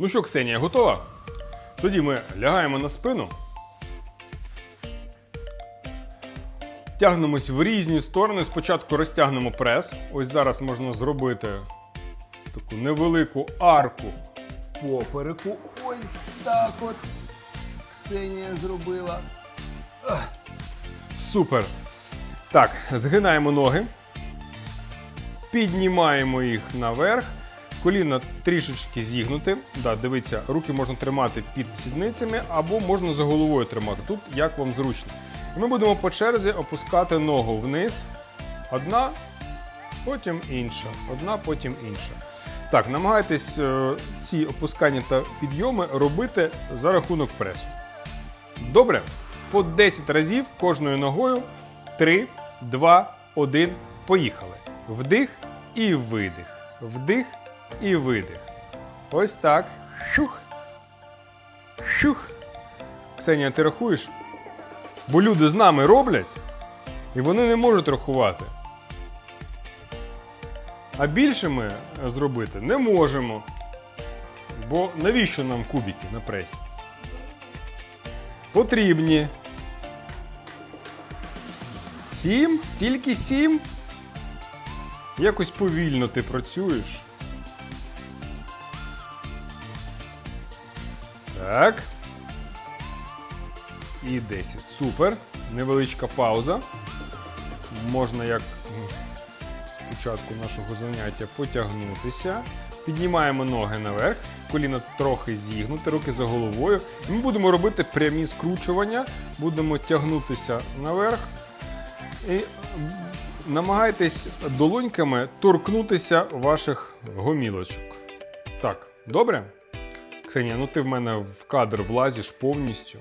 Ну що, Ксенія, готова? Тоді ми лягаємо на спину. Тягнемось в різні сторони. Спочатку розтягнемо прес. Ось зараз можна зробити таку невелику арку попереку. Ось так от Ксенія зробила. Супер. Так, згинаємо ноги. Піднімаємо їх наверх. Коліна трішечки зігнути. Да, дивіться, руки можна тримати під сідницями або можна за головою тримати. Тут як вам зручно. І ми будемо по черзі опускати ногу вниз. Одна, потім інша. Одна, потім інша. Так, намагайтесь е, ці опускання та підйоми робити за рахунок пресу. Добре. По 10 разів кожною ногою. 3, 2, 1. Поїхали. Вдих і видих. Вдих і видих. Ось так. Щух. Щух. Ксенія, ти рахуєш? Бо люди з нами роблять, і вони не можуть рахувати. А більше ми зробити не можемо. Бо навіщо нам кубики на пресі? Потрібні. Сім? Тільки сім? Якось повільно ти працюєш. Так. І 10. Супер. Невеличка пауза. Можна як спочатку нашого заняття потягнутися. Піднімаємо ноги наверх, коліна трохи зігнути, руки за головою. І ми будемо робити прямі скручування, будемо тягнутися наверх. І намагайтесь долоньками торкнутися ваших гомілочок. Так, добре? Ксенія, ну ти в мене в кадр влазиш повністю,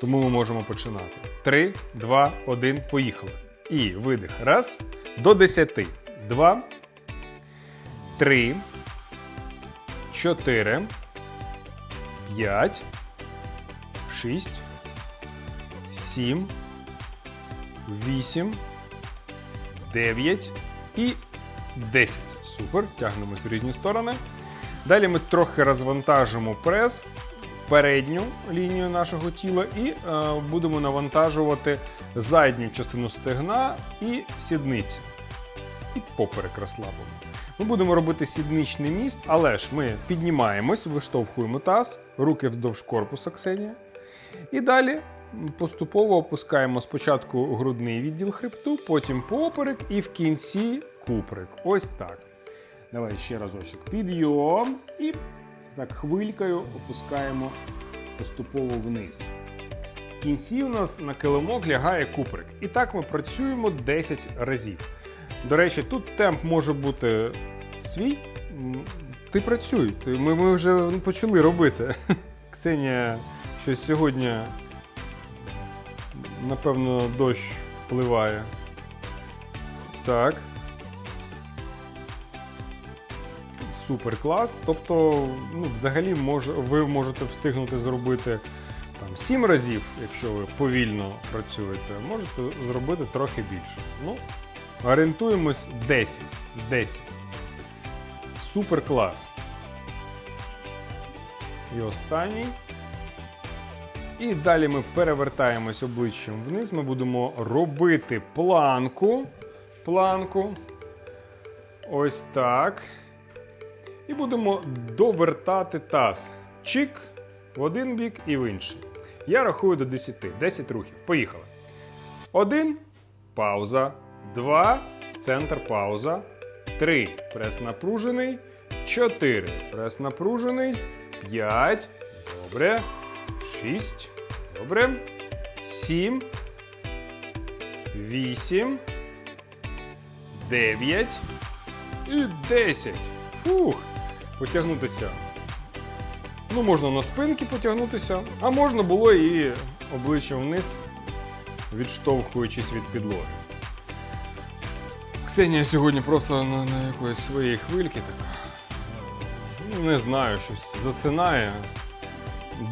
тому ми можемо починати. Три, два, один, поїхали. І видих. Раз. До десяти. Два. Три. Чотири. П'ять. Шість. Сім. Вісім. Дев'ять. І десять. Супер. Тягнемось в різні сторони. Далі ми трохи розвантажимо прес, передню лінію нашого тіла і е, будемо навантажувати задню частину стегна і сідниці. І поперек розслабимо. Ми будемо робити сідничний міст, але ж ми піднімаємось, виштовхуємо таз, руки вздовж корпуса Ксенія. І далі поступово опускаємо спочатку грудний відділ хребту, потім поперек і в кінці куприк. Ось так. Давай ще разочок. Підйом і так хвилькою опускаємо поступово вниз. В кінці у нас на килимок лягає куприк. І так ми працюємо 10 разів. До речі, тут темп може бути свій. Ти працюй. Ми, ми вже почали робити. Ксенія щось сьогодні, напевно, дощ впливає. Так. Супер клас. Тобто, ну, взагалі, може, ви можете встигнути зробити там, 7 разів, якщо ви повільно працюєте, можете зробити трохи більше. Ну, орієнтуємось 10. 10. Супер клас. І останній. І далі ми перевертаємось обличчям вниз. Ми будемо робити планку. Планку. Ось так. І будемо довертати таз. Чик в один бік і в інший. Я рахую до 10. 10 рухів. Поїхали. Один. Пауза. Два. Центр пауза. Три. Прес напружений. Чотири. Прес напружений. П'ять. Добре. Шість. Добре. Сім. Вісім. Дев'ять. І 10. Фух. Потягнутися. Ну, можна на спинки потягнутися, а можна було і обличчям вниз, відштовхуючись від підлоги. Ксенія сьогодні просто на, на якоїсь своїй хвильці така. Ну, не знаю, щось засинає.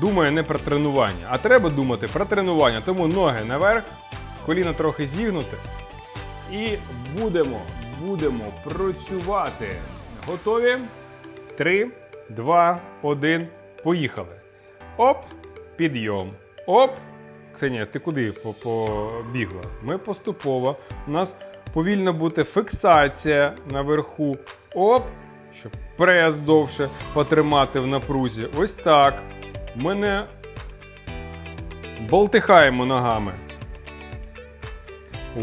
Думає не про тренування. А треба думати про тренування. Тому ноги наверх, коліна трохи зігнути. І будемо, будемо працювати. Готові? Три, два, один. Поїхали. Оп, підйом. Оп. Ксенія, ти куди побігла? Ми поступово. У нас повільно буде фіксація наверху. Оп. Щоб прес довше потримати в напрузі. Ось так. Ми не болтихаємо ногами.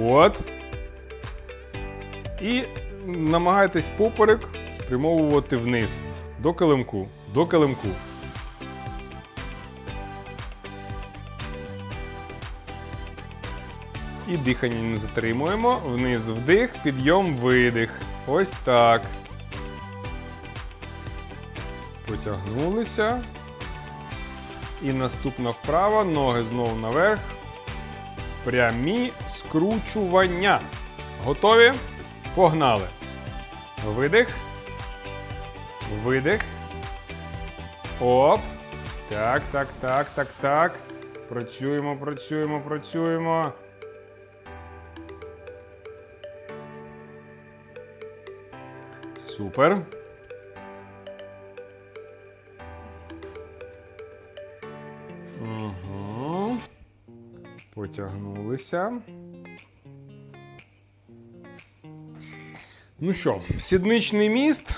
От. І намагайтесь поперек спрямовувати вниз. До килимку. До килимку. І дихання не затримуємо. Вниз вдих, підйом, видих. Ось так. Потягнулися. І наступна вправа, ноги знову наверх. Прямі скручування. Готові? Погнали. Видих. Видих. Оп. Так, так, так, так, так. Працюємо, працюємо, працюємо. Супер. Угу. Потягнулися. Ну що, сідничний міст,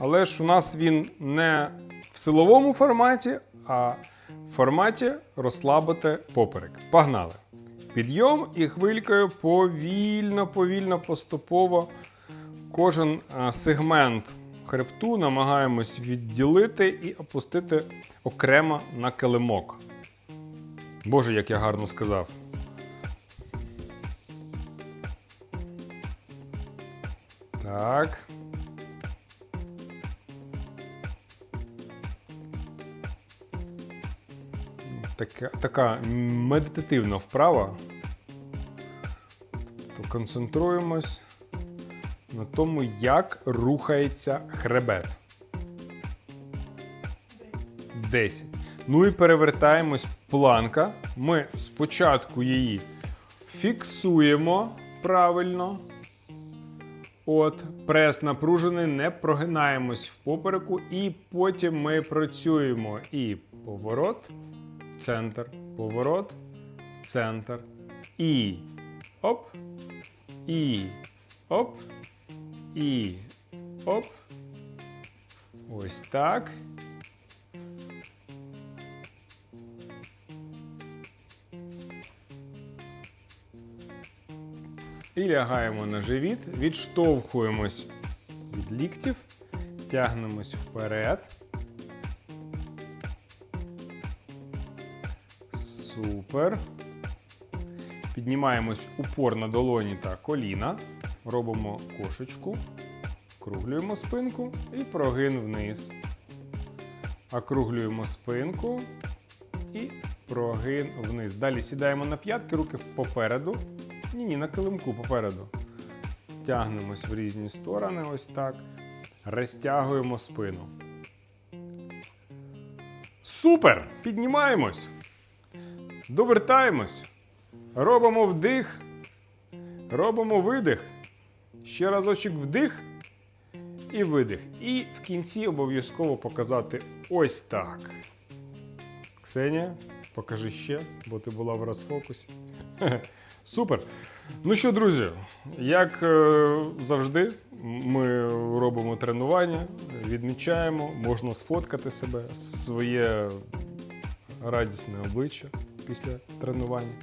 але ж у нас він не в силовому форматі, а в форматі розслабити поперек. Погнали. Підйом і хвилькою повільно, повільно, поступово кожен е, сегмент хребту намагаємось відділити і опустити окремо на килимок. Боже, як я гарно сказав. Так. Така, така медитативна вправа. Тобто концентруємось на тому, як рухається хребет. 10. Ну і перевертаємось планка. Ми спочатку її фіксуємо правильно. От, прес напружений, не прогинаємось в попереку, і потім ми працюємо і поворот, центр, поворот, центр, і оп, і оп, і оп. Ось так. І лягаємо на живіт, відштовхуємось від ліктів, тягнемось вперед. Супер. Піднімаємось упор на долоні та коліна. Робимо кошечку, округлюємо спинку і прогин вниз. Округлюємо спинку і прогин вниз. Далі сідаємо на п'ятки, руки попереду. Ні, ні, на килимку попереду. Тягнемось в різні сторони, ось так. Розтягуємо спину. Супер! Піднімаємось. Довертаємось. Робимо вдих. Робимо видих. Ще разочок вдих і видих. І в кінці обов'язково показати ось так. Ксенія, покажи ще, бо ти була в розфокусі. Супер. Ну що, друзі, як е, завжди, ми робимо тренування, відмічаємо, можна сфоткати себе, своє радісне обличчя після тренування.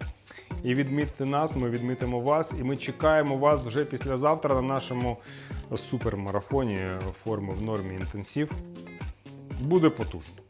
І відмітьте нас, ми відмітимо вас, і ми чекаємо вас вже післязавтра на нашому супермарафоні форми в нормі інтенсив. Буде потужно.